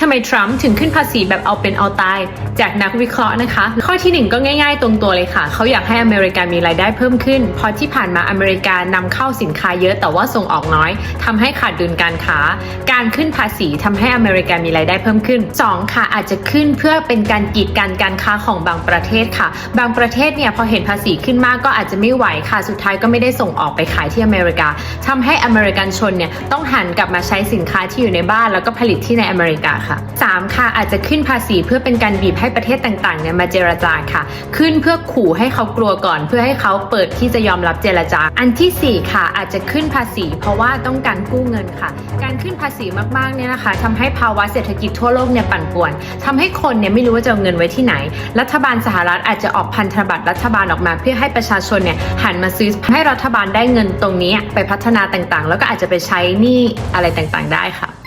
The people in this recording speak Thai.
ทำไมทรัมป์ถึงขึ้นภาษีแบบเอาเป็นเอาตาย จากนักวิเคราะห์นะคะ ข้อที่หนึ่งก็ง่ายๆ ตรงตัวเลยค่ะ เขาอยากให้อเมริกามีรายได้เพิ่มขึ้น เพราะที่ผ่านมาอเมริกานำเข้าสินค้าเยอะแต่ว่าส่งออกน้อยทำให้ขาดดุลการค้า การขึ้นภาษีทำให้อเมริกามีรายได้เพิ่มขึ้นสองค่ะ อาจจะขึ้นเพื่อเป็นการกีดกันการค้าของบางประเทศค่ะ บางประเทศเนี่ยพอเห็นภาษีขึ้นมากก็อาจจะไม่ไหวค่ะ สุดท้ายก็ไม่ได้ส่งออกไปขายที่อเมริกาทำให้อเมริกันชนเนี่ยต้องหันกลับมาใช้สินค้าที่อยู่ในบ้านแล้วก็ผลิตที่ในอเมริกาค่ะ3 ค่ะอาจจะขึ้นภาษีเพื่อเป็นการบีบให้ประเทศต่างๆเนี่ยมาเจรจาค่ะ ขึ้นเพื่อขู่ให้เขากลัวก่อน เพื่อให้เขาเปิดที่จะยอมรับเจรจา อันทีสี่4 ค่ะ อาจจะขึ้นภาษี เพราะว่าต้องการกู้เงินค่ะ การขึ้นภาษีมากๆเนี่ยนะคะทำให้ภาวะเศรษฐกิจทั่วโลกเนี่ยปั่นป่วนทำให้คนเนี่ยไม่รู้ว่าจะเอาเงินไว้ที่ไหน รัฐบาลสหรัฐอาจจะออกพันธบัตรรัฐบาลออกมา เพื่อให้ประชาชนเนี่ยหันมาซื้อให้รัฐบาลได้เงินตรงนี้ไปพัฒนาต่างๆ แล้วก็อาจจะไปใช้หนี้อะไรต่างๆ ได้ค่ะ